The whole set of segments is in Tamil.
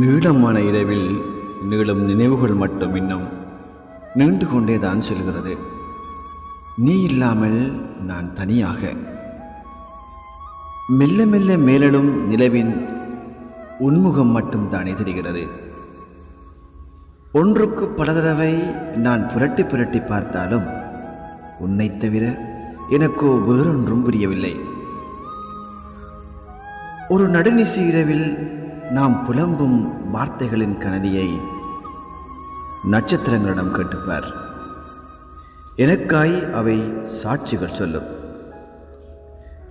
நீளமான இரவில் நீளும் நினைவுகள் மட்டும் இன்னும் நீண்டு கொண்டேதான் செல்கிறது. நீ இல்லாமல் நான் தனியாக. மெல்ல மெல்ல மேலெழும் நிலவின் உன்முகம் மட்டும் தானே தெரிகிறது. ஒன்றுக்கு பல தடவை நான் புரட்டி புரட்டி பார்த்தாலும் உன்னை தவிர எனக்கோ வேறொன்றும் புரியவில்லை. ஒரு நடுநிசி இரவில் நாம் புலம்பும் வார்த்தைகளின் கனதியை நட்சத்திரங்களிடம் கேட்டுப்பார். எனக்காய் அவை சாட்சிகள் சொல்லும்.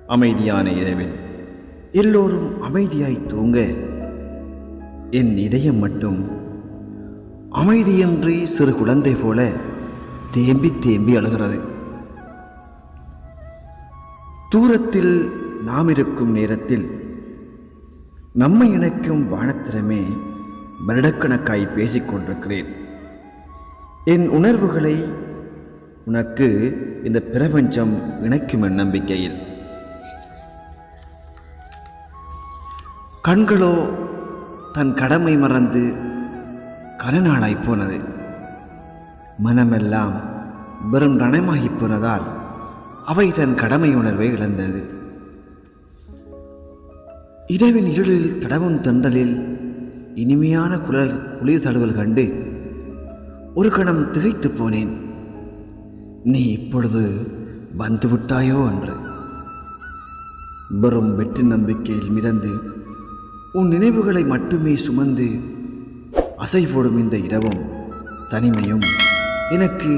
அமைதியான இரவில் எல்லோரும் அமைதியாய் தூங்க என் இதயம் மட்டும் அமைதியின்றி சிறு குழந்தை போல தேம்பி தேம்பி அழுகிறது. தூரத்தில் நாம் இருக்கும் நேரத்தில் நம்மை இணைக்கும் வானத்திறமே வருடக்கணக்காய் பேசிக் கொண்டிருக்கிறேன். என் உணர்வுகளை உனக்கு இந்த பிரபஞ்சம் இணைக்கும் என் நம்பிக்கையில். கண்களோ தன் கடமை மறந்து கனநாளாய் போனது. மனமெல்லாம் வெறும் ரணமாகி போனதால் அவை தன் கடமை உணர்வை இழந்தது. இரவின் இருளில் தடவும் தண்டலில் இனிமையான குழல் குளிர் தழுவல் கண்டு ஒரு கணம் திகைத்துப் போனேன். நீ இப்பொழுது வந்துவிட்டாயோ என்று வெறும் வெற்றி நம்பிக்கையில் மிதந்து உன் நினைவுகளை மட்டுமே சுமந்து அசை போடும் இந்த இரவும் தனிமையும் எனக்கு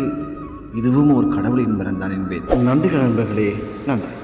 இதுவும் ஒரு கடவுளின் பிறந்தான் என்பேன். நன்றி நண்பர்களே நன்றி.